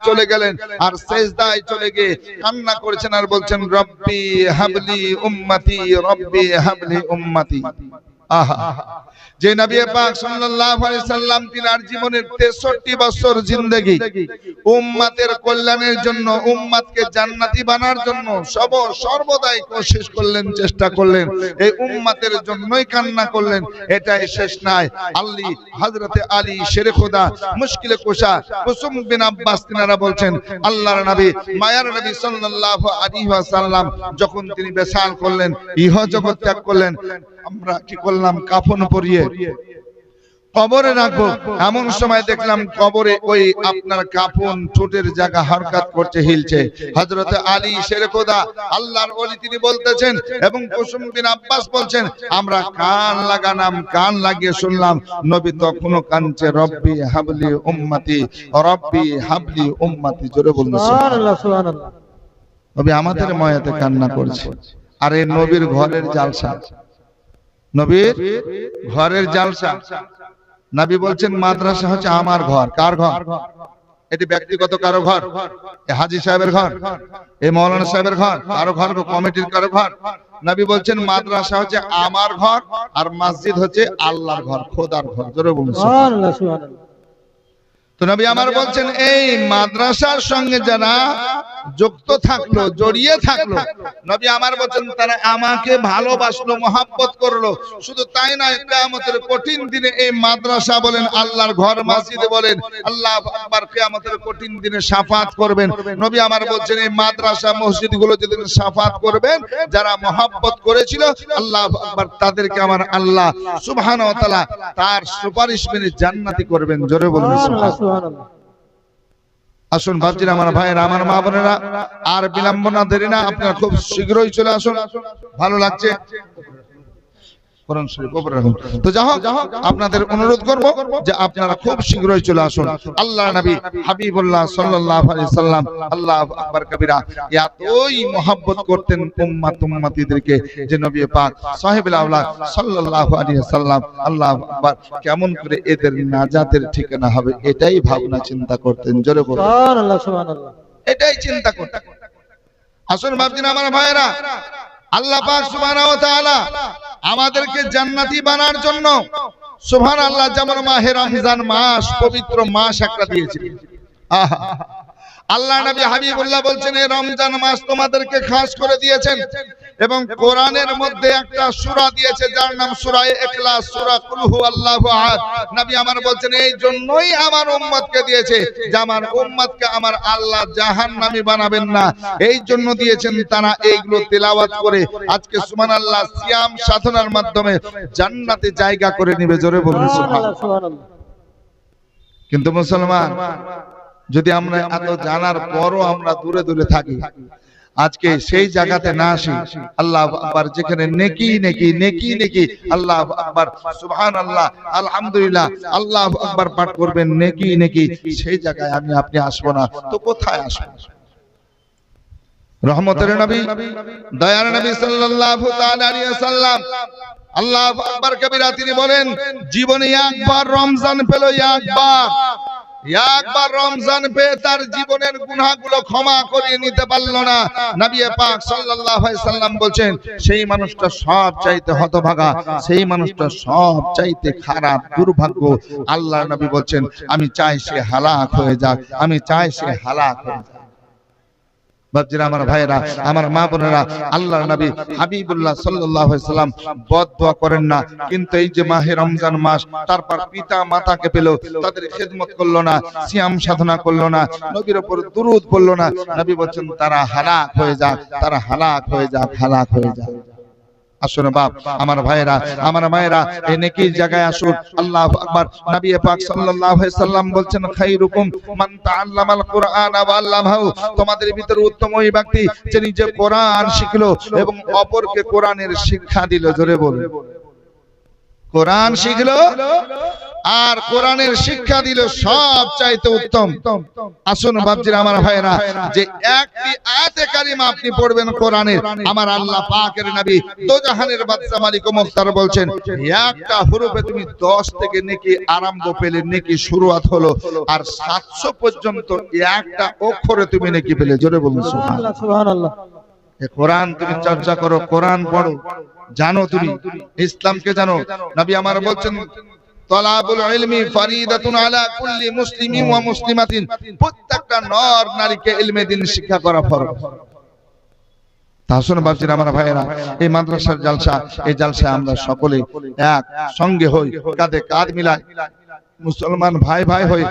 চলে গেলেন, আর সেজদায় চলে গিয়ে কান্না করেছেন আর বলছেন, রব্বি হাবলি উম্মতি, রব্বি হাবলি উম্মতি। আহা। যে নবী পাক সাল্লাল্লাহু আলাইহি সাল্লাম তিনার জীবনের 63 বছর জিন্দেগি। উম্মতের কল্যাণের জন্য উম্মতকে জান্নাতি বানার জন্য সব সর্বদাই কোশিশ করলেন চেষ্টা করলেন। এই উম্মতের জন্যই কান্না করলেন এটাই শেষ নাই। আলী হযরতে আলী শেরে খোদা মুশকিলে কোশা কুসুম বিন আব্বাস তিনারা বলছেন আল্লাহর নবী মায়ার নবী সাল্লাল্লাহু আলাইহি ওয়াসাল্লাম যখন তিনি বেসাল করলেন ইহ জগৎ ত্যাগ করলেন। আমরা কি করলাম? কাফন পরিয়ে কবরে রাখব। এমন সময় দেখলাম কবরে ওই আপনার কাফন ঠোঁটের জায়গা হরকত করছে হিলছে। হযরত আলী শেরে খোদা আল্লাহর ওলি তিনি বলতেছেন এবং কুসুম বিন আব্বাস বলছেন আমরা কান লাগালাম কান লাগিয়ে শুনলাম নবী তখনও কানছে রব্বি হাবলি উম্মতি রব্বি হাবলি উম্মতি জোরে বলুন সুবহানাল্লাহ। সুবহানাল্লাহ নবী আমাদের ময়াতে কান্না করছে। আর এই নবীর ঘরের জালসা। নবীর ঘরের জালসা। নবী বলছেন মাদ্রাসা হচ্ছে আমার ঘর। কার ঘর? এটি ব্যক্তিগত কারও ঘর। এ হাজি সাহেবের ঘর। এ মৌলানা সাহেবের ঘর। কারও ঘর কমিটির কারও ঘর। নবী বলছেন মাদ্রাসা হচ্ছে আমার ঘর আর মসজিদ হচ্ছে আল্লাহর ঘর খোদার ঘর। জোরে বলুন সুবহানাল্লাহ সুবহানাল্লাহ। তো নবী আমার বলছেন এই মাদ্রাসার সঙ্গে যারা যুক্ত থাকল, জড়িয়ে থাকল। নবী আমার বলছেন, তারা আমাকে ভালোবাসলো, মহাব্বত করল। শুধু তাই নয়, কিয়ামতের কঠিন দিনে এই মাদ্রাসা বলেন, আল্লাহর ঘর, মসজিদে বলেন, আল্লাহ আকবার, কিয়ামতের কঠিন দিনে শাফাত করবেন। নবী আমার বলছেন, এই মাদ্রাসা, মসজিদগুলো যেদিন শাফাত করবেন, যারা মহাব্বত করেছিল, আল্লাহ আকবার, তাদেরকে আমার আল্লাহ তাআলা তার সুপারিশ মেনে জান্নাতি করবেন। জোরে বলুন সুবহান সুবহানাল্লাহ। আসুন ভাবছিলাম আমার ভাইয়েরা, আমার মা বোনেরা, আর বিলম্বনা দেরি না আপনারা খুব শীঘ্রই চলে আসুন। ভালো লাগছে। কোরআন শরীফ। উপরে রাখুন। তো আপনাদের অনুরোধ করব যে আপনারা খুব শীঘ্রই চলে আসুন। আল্লাহ নবী হাবিবুল্লাহ সাল্লাল্লাহু আলাইহি সাল্লাম আল্লাহু আকবার কবিরা এতই মহব্বত করতেন উম্মাত উম্মতিদেরকে যে নবী পাক সাহেবুল আওলাদ সাল্লাল্লাহু আলাইহি সাল্লাম আল্লাহু আকবার কেমন করে এদের নাজাতের ঠিকানা হবে এটাই ভাবনা চিন্তা করতেন। জোরে বলুন। সুবহানাল্লাহ সুবহানাল্লাহ। এটাই চিন্তা করতেন। আসুন ভাবছেন আমার ভাইয়েরা আল্লাহ পাক সুবহানাহু ওয়া তাআলা আমাদেরকে জান্নাতি বানার জন্য সুহান আল্লাহ যেমন মাহে রমজান মাস, পবিত্র মাস একটা দিয়েছিলেন আহা। আল্লাহ নবী হাবিবুল্লাহ বলছেন, এই রমজান মাস তোমাদেরকে খাস করে দিয়েছেন। এবং কোরআনের মধ্যে একটা সূরা দিয়েছে যার নাম সূরা ইখলাস সূরা কুল হুয়াল্লাহু আহাদ। নবী আমার বলছেন এই জন্যই আমার উম্মতকে দিয়েছে যে আমার উম্মতকে আমার আল্লাহ জাহান্নামী বানাবেন না। এই জন্য দিয়েছেন তারা এইগুলো তেলাওয়াত করে। আজকে সুবহানাল্লাহ সিয়াম সাধনার মাধ্যমে জান্নাতে জায়গা করে নেবে জোরে বলুন সুবহানাল্লাহ। কিন্তু মুসলমান যদি আমরা এত জানার পরও আমরা দূরে দূরে থাকি আজকে সেই জায়গাতে না আসি আল্লাহ আকবার যেখানে নেকি নেকি নেকি নেকি আল্লাহ আকবার সুবহানাল্লাহ আলহামদুলিল্লাহ আল্লাহ আকবার পাঠ করবেন নেকি নেকি সেই জায়গায় আমি আপনি আসব না তো কোথায় আসব রহমতের নবী দয়ার নবী সাল্লাল্লাহু তাআলা আলাইহি ওয়াসাল্লাম আল্লাহ আকবার কবিরা তিনি বলেন জীবনে একবার রমজান পেল একবার একবার রমজান পেয়ে তার জীবনের ক্ষমা নিতে পারল না। পাক সাল্লাম বলছেন, সেই মানুষটা সব চাইতে হতভাগা, সেই মানুষটা সব চাইতে খারাপ, দুর্ভাগ্য। আল্লাহ নবী বলছেন, আমি চাই সে হালাক হয়ে যাক, আমি চাই সে হালাক হয়ে যাক। বাপজিরা, আমার ভাইয়েরা, আমার মা বোনেরা আল্লাহ নবী হাবিবুল্লাহ সাল্লাহ সাল্লাম বদদোয়া করেন না। কিন্তু এই যে মাহে রমজান মাস, তারপর পিতা মাতাকে পেল তাদের খেদমত করল না, সিয়াম সাধনা করল না, নবীর ওপর দুরুদ বলল না। নবী বলছেন, তারা হালাক হয়ে যাক, তারা হালাক হয়ে যাক, হালাক হয়ে যাক। আসুন বাপ, আমার ভাইরা আমার মায়েরা, এই নেকির জায়গায় আসুন। আল্লাহু আকবার। নবী পাক সাল্লাল্লাহু আলাইহি সাল্লাম বলছেন, খাইরুকুম মান তাআল্লামাল কুরআন ওয়া আল্লামাহু। তোমাদের ভিতর উত্তম ওই ব্যক্তি যে নিজে কোরআন শিখলো এবং অপরকে কোরআনের শিক্ষা দিল। জোরে বলুন। কোরআন শিখলো আর কোরআনের শিক্ষা দিল সব চাইতে উত্তম। আসুন বাপজির আমার ভাইরা যে একটি আয়াতে কারিমা আপনি পড়বেন কোরআনের। আমার আল্লাহ পাকের নবী দোজাহানের বাদশা মালিক মুখতার বলছেন একটা হুরুফে তুমি 10 থেকে নেকি আরম্ভ পেলে নেকি শুরুয়াত হলো আর 700 পর্যন্ত একটা অক্ষরে তুমি নেকি পেলে। জোরে বলুন সুবহানাল্লাহ। সুবহানাল্লাহ। কোরআন তুমি চর্চা করো কোরআন পড়ো জানো তুমি ইসলামকে জানো। নবী আমার বলছেন আমার সকলে এক সঙ্গে হই, কাঁধে কাঁধ মিলাই। মুসলমান ভাই ভাই হই,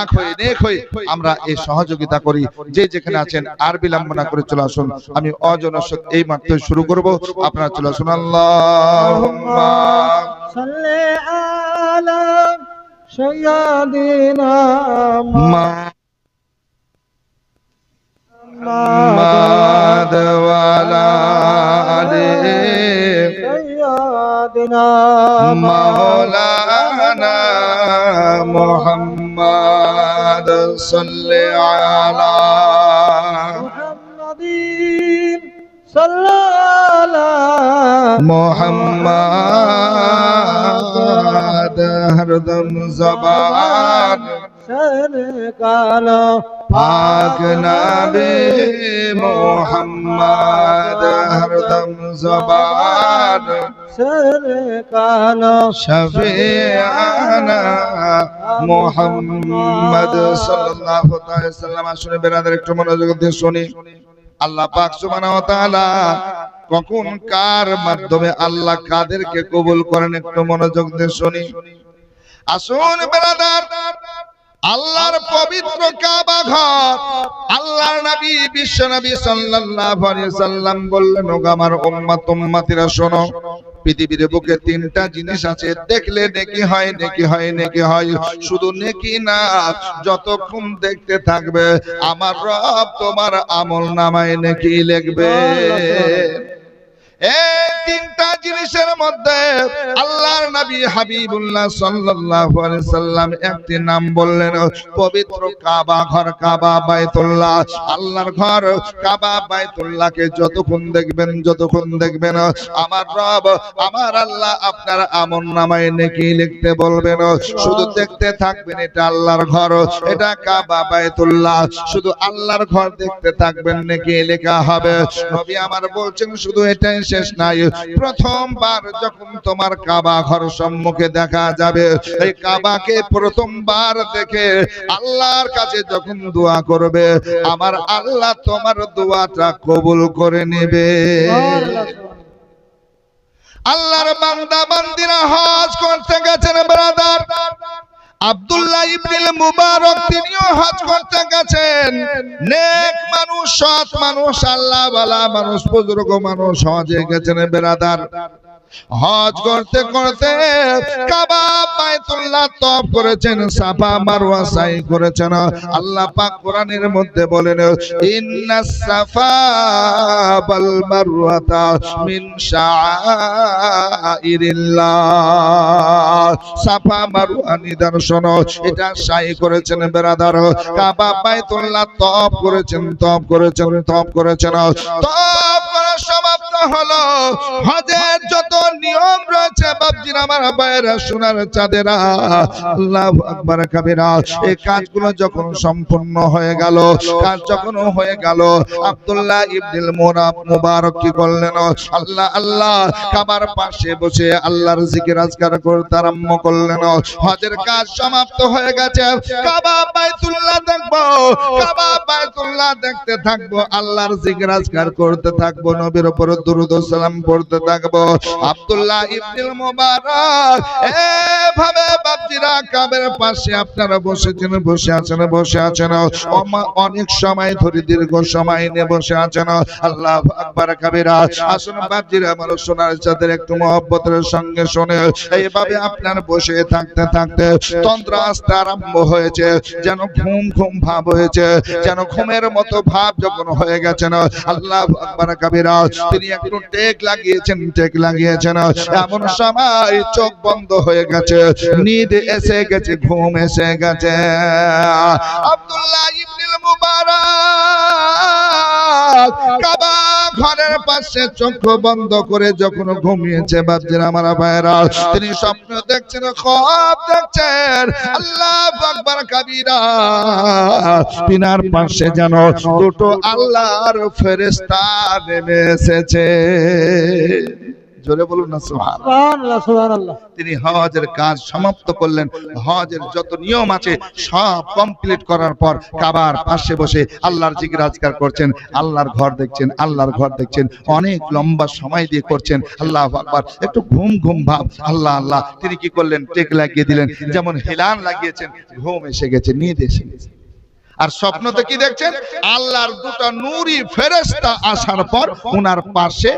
এক হই, নেক হই, আমরা এই সহযোগিতা করি। যে যেখানে আছেন, আর বিলম্বনা করে চলে আসুন। আমি অজনসত এই মাত্র শুরু করব। আপনারা চলে আসুন। আল্লাহুম্মা على سيدنا محمد وعلى آله سيدنا مولانا محمد صل على محمد صلى على محمد হরদম জবান। কালো পাক নাবে মোহাম্মদ হরদম জবান। কালো শফিয়ানা মোহাম্মদ সাল্লাল্লাহু তাআলা সাল্লাম। আসলে বেরাদার একটু মনোযোগ দিয়ে শুনি। আল্লাহ পাক সুবহানাহু ওয়া তাআলা কখন কার মাধ্যমে আল্লাহ কাদেরকে কবুল করেন একটু মনোযোগ দিয়ে শুনি। আসুন বেরাদার আল্লাহর পবিত্র কাবা ঘর। আল্লাহর নবী, বিশ্ব নবী সাল্লাল্লাহু আলাইহি সাল্লাম বললেন, ওগো আমার উম্মত, উম্মতিরা শোনো, পৃথিবীর বুকে তিনটা জিনিস আছে, দেখলে নেকি হয় নেকি হয় নেকি হয়, শুধু নেকি না, যতক্ষণ দেখতে থাকবে, আমার রব তোমার আমল নামায় নেকি লিখবে। এই তিনটা জিনিসের মধ্যে আল্লাহর নবী হাবিবুল্লাহ সাল্লাল্লাহু আলাইহি সাল্লাম একটি নাম বললেন, পবিত্র কাবা ঘর, কাবা বাইতুল্লাহ। আল্লাহর ঘর, কাবা বাইতুল্লাহকে যতক্ষণ দেখবেন যতক্ষণ দেখবেন, আমার রব, আমার আল্লাহ আপনার আমল নামায় নেকি লিখতে বলবেন। শুধু দেখতে থাকবেন এটা আল্লাহর ঘর, এটা কাবা বাইতুল্লাহ। শুধু আল্লাহর ঘর দেখতে থাকবেন নেকি লেখা হবে। নবী আমার বলছেন, শুধু এটাই শেষ নাই প্রথমবার যখন তোমার কাবা ঘর সম্মুখে দেখা যাবে, এই কাবাকে প্রথমবার দেখে আল্লাহর কাছে যখন দোয়া করবে, আমার আল্লাহ তোমার দোয়াটা কবুল করে নেবে। আল্লাহর বান্দা, বান্দিরা হজ করতে গেছেন, ব্রাদার। আব্দুল্লাহ ইবনুল মুবারক তিনিও হজ করতে গেছেন। নেক মানুষ, সৎ মানুষ, আল্লাহ বালা মানুষ, বুজুর্গ মানুষ হজে গেছেন বেরাদার। হজ করতে করতে কাবা বাইতুল্লাহ তপ করেছেন, সাফা মারওয়া সাই করেছেন। আল্লাহ পাক কোরআনের মধ্যে বলেন ইন্নাস সাফা ওয়াল মারওয়াতা মিন শাআইরিল্লাহ সাফা মারওয়া নিদর্শন এটা সাই করেছেন বেরাদার। কাবা বাইতুল্লাহ তপ করেছেন তপ করেছেন তপ করেছেন। তপ হলো, হজের যত নিয়ম রয়েছে, বাপজির আমার বাইরা সোনার চাঁদেরা, আল্লাহ আকবার কাবিরা, এই কাজগুলো যখন সম্পূর্ণ হয়ে গেল, কাজ যখন হয়ে গেল, আব্দুল্লাহ ইবনুল মুরাব মুবারক কি করলেন? আল্লাহ আল্লাহ, কাবার পাশে বসে আল্লাহর জিকির আজকার করতে আরম্ভ করলেন। হজের কাজ সমাপ্ত হয়ে গেছে। কাবা বাইতুল্লাহ দেখব, কাবা বাইতুল্লাহ দেখতে থাকব, আল্লাহর জিকির আজকার করতে থাকব, নবীর উপর দুরুদ সালাম পড়তে থাকব। আব্দুল্লাহ ইবনুল মুবারক এভাবে বাপজিরা কাবের পাশে আপনারা বসেছেন, বসে আছেন বসে আছেন। অনেক সময় ধরে, দীর্ঘ সময় নিয়ে বসে আছেন। আল্লাহ আকবার কাবিরা। আসুন বাপজিরা আমার সোনার চাঁদের একটু মহব্বতের সঙ্গে শুনে। এইভাবে আপনার বসে থাকতে থাকতে তন্ত্র আসতে আরম্ভ হয়েছে। যেন ঘুম ঘুম ভাব হয়েছে। যেন ঘুমের মতো ভাব যখন হয়ে গেছেন আল্লাহ আকবার কাবিরা। তিনি একটু টেক লাগিয়েছেন টেক লাগিয়েছেন। এমন সময় চোখ বন্ধ হয়ে গেছে। নিদ এসে গেছে, ঘুম এসে গেছে। আব্দুল্লাহ ইবনুল মুবারক কাবা ঘরের পাশে চোখ বন্ধ করে যখন ঘুমিয়েছে বাপজির আমার ভাইরা, তিনি স্বপ্ন দেখছেন খব দেখছেন। আল্লাহ আকবার কাবিরা তিনার পাশে যেন দুটো আল্লাহর ফেরেশতা নেমে এসেছে। জোরে বলুন না সুবহানাল্লাহ। তিনি হজের কাজ সমাপ্ত করলেন। হজের যত নিয়ম আছে সব কমপ্লিট করার পর কাবার পাশে বসে আল্লাহর জিজ্ঞাসকার করছেন। আল্লাহর ঘর দেখছেন আল্লাহর ঘর দেখছেন। অনেক লম্বা সময় দিয়ে করছেন। আল্লাহ আকবার। একটু ঘুম ঘুম ভাব। আল্লাহ আল্লাহ। তিনি কি করলেন? টেক লাগিয়ে দিলেন। যেমন হেলান লাগিয়েছেন ঘুম এসে গেছে নিদ এসে গেছে। আর স্বপ্ন স্বপ্নতে কি দেখছেন? আল্লাহর দুটো নূরি ফেরেশতা আসার পর ওনার পাশে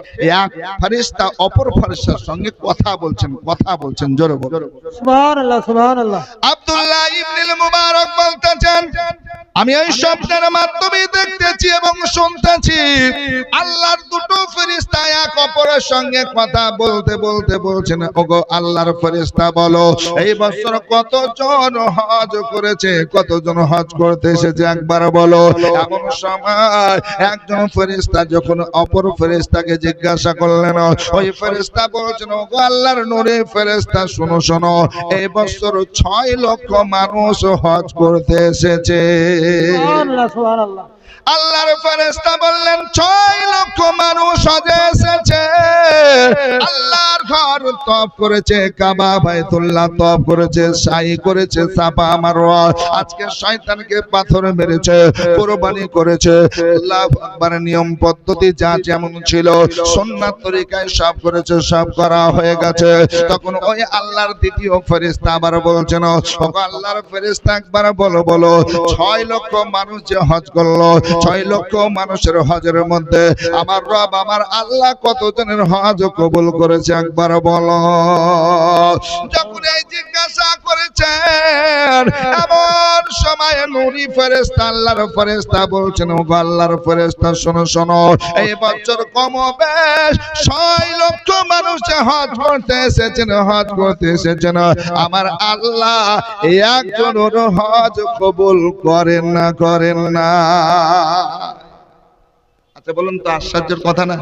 এক ফেরেশতা অপর ফেরেশতার সঙ্গে কথা বলছেন কথা বলছেন জোরে বলুন। সুবহানাল্লাহ সুবহানাল্লাহ। আব্দুল্লাহ ইবনুল মুবারক বলতেছেন আমি এই স্বপ্নের মাধ্যমে দেখতেছি এবং শুনতেছি। আল্লাহর দুটো ফেরেশতা এক অপরের সঙ্গে কথা বলতে বলতে বলছেন ওগো আল্লাহর ফেরেশতা বলো এই বছর কতজন হজ করেছে কতজন হজ করতে এসেছে একবার বলো, এমন সময় একজন যখন অপর ফেরিস্তাকে জিজ্ঞাসা করলেন, ওই ফেরেশতা বলছেন ও আল্লাহর নূরে শোনো শোনো এই বছর ছয় লক্ষ মানুষ হজ করতে এসেছে। সুবহানাল্লাহ। আল্লাহর ফেরেশতা বললেন, ছয় লক্ষ মানুষ হজে এসেছে। আল্লাহর ঘর তপ করেছে, কাবা, বাইতুল্লাহ তপ করেছে সাই করেছে, সাফা, মারওয়া। আজকে শয়তানকে পাথর মেরেছে, কুরবানি করেছে। আল্লাহ আকবার নিয়ম পদ্ধতি যা যেমন ছিল, সুন্নাত তরিকায় সব করেছে, সব করা হয়ে গেছে। তখন ওই আল্লাহর দ্বিতীয় ফেরেশতা আবার বলছেন ও আল্লাহর ফেরেশতা একবার বলো বলো, ছয় লক্ষ মানুষ যে হজ করল ছয় লক্ষ মানুষের হজের মধ্যে আমার রব আমার আল্লাহ কতজনের হজ কবুল করেছে একবার বলো। যখন এই জিজ্ঞাসা করেছেন এমন সময় নুরি ফেরেশতা আল্লাহর ফেরেশতা বলছেন ও আল্লাহর ফেরেশতা, শোনো শোনো, এই বছর কম বেশ, ছয় লক্ষ মানুষ হজ করতে এসেছেন, হজ করতে এসেছেন। আমার আল্লাহ একজনের হজ কবুল করেন না করেন না। আচ্ছা বলুন তো আশ্চর্যের কথা না?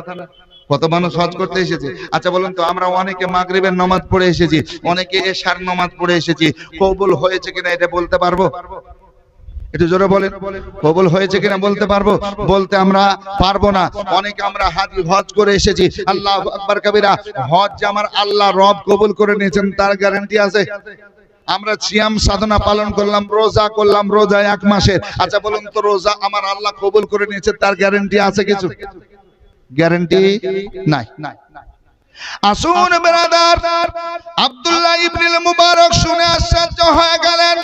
কত মানুষ হজ করতে এসেছে। আচ্ছা বলুন তো, আমরা অনেকে মাগরিবের নামাজ পড়ে এসেছি, অনেকে এশার নামাজ পড়ে এসেছি। কবুল হয়েছে কিনা এটা বলতে পারব? একটু জোরে বলেন। কবুল হয়েছে কিনা বলতে পারব? বলতে আমরা পারব না। অনেকে আমরা হাজি হজ করে এসেছি। আল্লাহ আকবার কবিরা, হজ যে আমার আল্লাহ রব কবুল করে নিয়েছেন, তার গ্যারান্টি আছে। আমরা সিয়াম সাধনা পালন করলাম, রোজা করলাম, রোজা এক মাসের। আচ্ছা বলুন তো, রোজা আমার আল্লাহ কবুল করে নিয়েছে, তার গ্যারান্টি আছে কিছু? গ্যারান্টি নাই। আসুন ব্রাদার আব্দুল্লাহ ইবনুল মুবারক শুনে আশ্চর্য হয়ে গেলেন।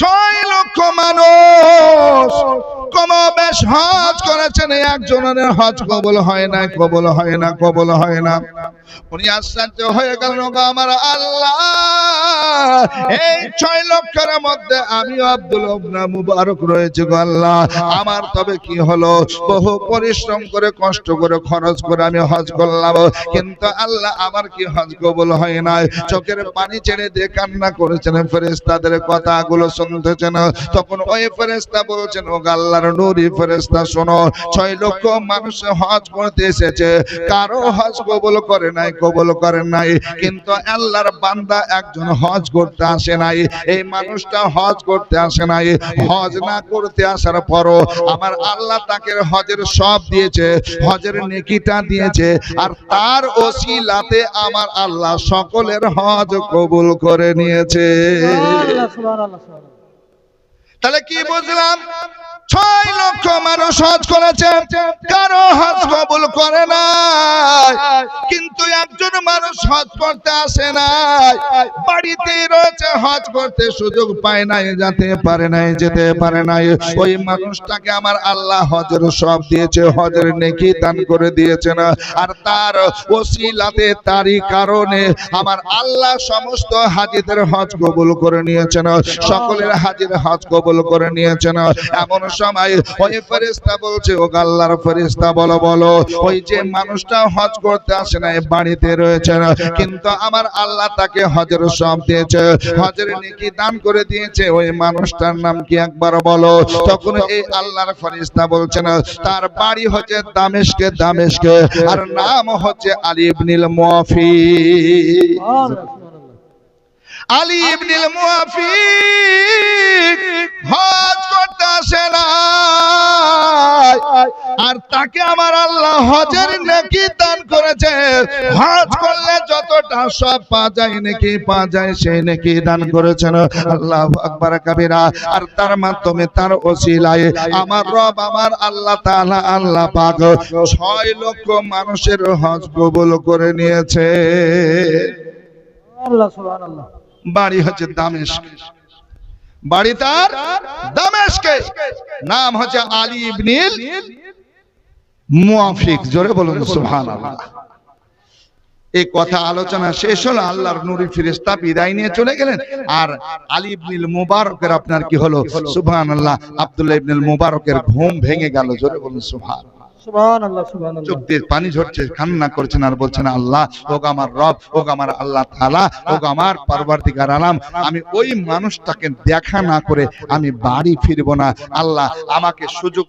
ছয় লক্ষ মানুষ। কম বেশ হজ করেছেন, একজনের হজ কবল হয় না কবল হয় না, কবল হয় না। উনি আশ্চর্য হয়ে গেলেন আমার আল্লাহ, এই ছয় লক্ষের মধ্যে আমি আব্দুল মুবারক রয়েছে গো আল্লাহ। আমার তবে কি হলো? বহু পরিশ্রম করে, কষ্ট করে, খরচ করে আমি হজ করলাম। কিন্তু আল্লাহ আমার কি হজ কবল হয় না চোখের পানি ছেড়ে দিয়ে কান্না করেছেন ফেরেশতাদের কথাগুলো শুনতেছেন তখন ওই ফেরেশতা বলছেন ও আল্লাহর নূরি ফেরেশতা, শোনো, ছয় লক্ষ মানুষ হজ করতে এসেছে। কারও হজ কবুল করে নাই, কবুল নাই। কিন্তু আল্লাহর বান্দা একজন হজ করতে আসে নাই। এই মানুষটা হজ করতে আসে নাই। হজ না করতে আসার পরও আমার আল্লাহ তাকে হজের সব দিয়েছে, হজের নেকিটা দিয়েছে। আর তার ওসিলাতে আমার আল্লাহ সকলের হজ কবুল করে নিয়েছে। সুবহানাল্লাহ সুবহানাল্লাহ। তাহলে কি বুঝলাম? ছয় লক্ষ মানুষ হজ করেছে কারও হজ কবুল করে না। কিন্তু একজন মানুষ হজ করতে আসে না বাড়িতেই রয়েছে, হজ করতে সুযোগ পায় নাই, যেতে পারে নাই, যেতে পারে নাই। ওই মানুষটাকে আমার আল্লাহ হজের সব দিয়েছে, হজের নেকি দান করে দিয়েছে না। আর তার ওসিলাতে, তারই কারণে আমার আল্লাহ সমস্ত হাজিদের হজ কবুল করে নিয়েছেন সকলের হাজির হজ কবুল করে নিয়েছেন এমন সময় ওই ফেরেশতা বলছে ও আল্লাহর ফেরেশতা, বলো বলো। ওই যে মানুষটা হজ করতে আসে না বাড়িতে রয়েছেন কিন্তু আমার আল্লাহ তাকে হজের সব দিয়েছে। হজের নেকি দান করে দিয়েছে। ওই মানুষটার নাম কি একবার বলো? তখন এই আল্লাহর ফেরেশতা বলছেন তার বাড়ি হচ্ছে দামেশকে দামেশকে। আর নাম হচ্ছে আলী ইবনিল মুয়াফি আলী ইবনিল মুয়াফিক হজ করতে আসে না। আর তাকে আমার আল্লাহ হজের নেকি দান করেছে। হজ করলে যতটা সব পাওয়া যায় নাকি পাওয়া যায় সেই নেকি দান করেছেন। আল্লাহ আকবার কাবিরা। আর তার মাধ্যমে তার ওসিলায় আমার রব আমার আল্লাহ তাআলা আল্লাহ পাক ছয় লক্ষ মানুষের হজ কবুল করে নিয়েছে। আল্লাহ বাড়ি হচ্ছে দামেশক বাড়ি তার দামেশকে। নাম হচ্ছে আলী ইবনিল মুয়াফিক জোরে বলুন, সুবহানাল্লাহ। এই কথা আলোচনা শেষ হলো, আল্লাহর নুরি ফিরিস্তা বিদায় নিয়ে চলে গেলেন। আর আলী ইবনিল মুবারকের আপনার কি হলো? সুবহানাল্লাহ, আব্দুল্লাহ ইবনিল মুবারকের ঘুম ভেঙে গেল, জোরে বলুন, সুবহান। পানি ঝরছে, কান্না করছেন আর বলছেন আল্লাহ, ওগ আমার রব, ওগ আমার আল্লাহ তালা ওগ আমার পরবর্তীকার আলাম। আমি ওই মানুষটাকে দেখা না করে আমি বাড়ি ফিরবো না। আল্লাহ আমাকে সুযোগ